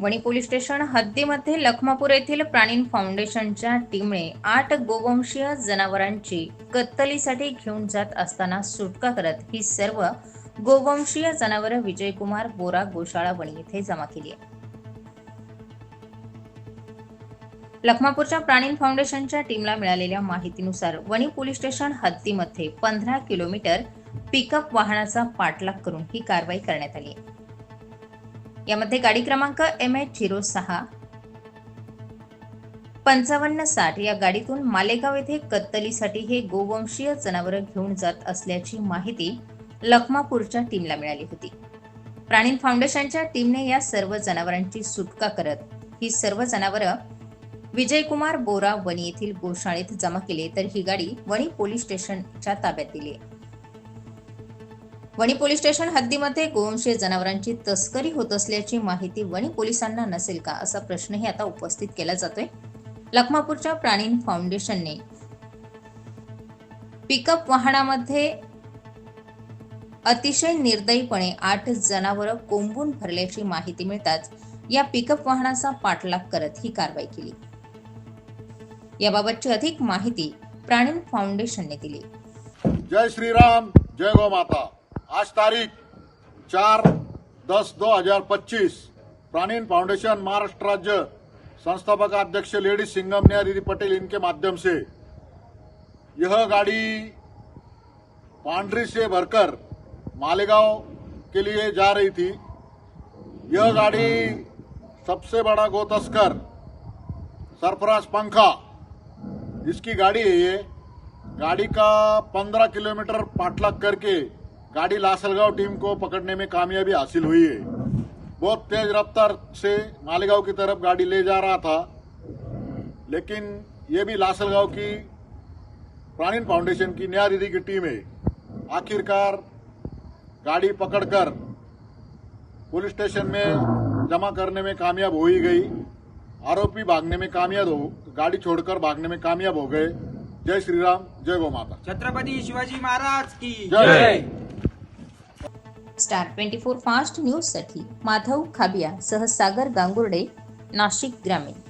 Wani police station हद्दीमध्ये लखमापूर येथील प्राणीन फाउंडेशनच्या टीमने आठ गोवंशीय जनावरांची कत्तलीसाठी घेऊन जात असताना सुटका करत ही सर्व गोवंशीय जनावरं विजयकुमार बोरा गोशाळा वणी येथे जमा केली आहे लखमापूरच्या प्राणीन फाउंडेशनच्या टीमला मिळालेल्या माहितीनुसार वणी पोलीस स्टेशन हद्दीमध्ये पंधरा किलोमीटर पिकअप वाहनाचा पाठलाग करून ही कारवाई करण्यात आली आहे. यामध्ये गाडी क्रमांक एम एच झिरो सहा पंचावन्न साठ या गाडीतून मालेगाव येथे कत्तलीसाठी हे गोवंशीय जनावरं घेऊन जात असल्याची माहिती लखमापूरच्या टीमला मिळाली होती. प्राणी फाउंडेशनच्या टीमने या सर्व जनावरांची सुटका करत ही सर्व जनावरं विजयकुमार बोरा वणी येथील गोशाळेत जमा केले तर ही गाडी वणी पोलीस स्टेशनच्या ताब्यात दिली आहे. वणी पोलीस स्टेशन हद्दीमध्ये गोवंशीय जनावरांची तस्करी होत असल्याची माहिती वणी पोलिसांना नसेल का असा प्रश्नही आता उपस्थित केला जातोय. लखमापूरच्या प्राणीन फाउंडेशनने पिकअप वाहनामध्ये अतिशय निर्दयीपणे आठ जनावरं कोंबून भरल्याची माहिती मिळताच या पिकअप वाहनाचा पाठलाग करत ही कारवाई केली. याबाबतची अधिक माहिती प्राणीन फाउंडेशनने दिली. जय श्रीराम जय गौ माता. आज तारीख चार दस दो हज़ार पच्चीस। प्राणीन फाउंडेशन महाराष्ट्र राज्य संस्थापक अध्यक्ष लेडी सिंगम निया दीदी पटेल इनके माध्यम से यह गाड़ी पांडरी से भरकर मालेगांव के लिए जा रही थी। यह गाड़ी सबसे बड़ा गो तस्कर सरफराज पंखा इसकी गाड़ी है ये, गाड़ी का 15 किलोमीटर पाठलाग करके गाड़ी लासलगांव टीम को पकड़ने में कामयाबी हासिल हुई है। बहुत तेज रफ्तार से मालेगांव की तरफ़ गाड़ी ले जा रहा था। लेकिन ये भी लासलगांव की प्राणीन फाउंडेशन की न्याय दीदी की टीम है। आखिरकार गाड़ी पकड़कर पुलिस स्टेशन में जमा करने में कामयाब हो ही गई। आरोपी भागने में कामयाब हो गाड़ी छोड़कर भागने में कामयाब हो गए। जय श्री राम जय गौ माता। छत्रपति शिवाजी महाराज की जय। स्टार ट्वेंटी फोर फास्ट न्यूजसाठी माधव खाबिया सह सागर गांगुर्डे नाशिक ग्रामीण.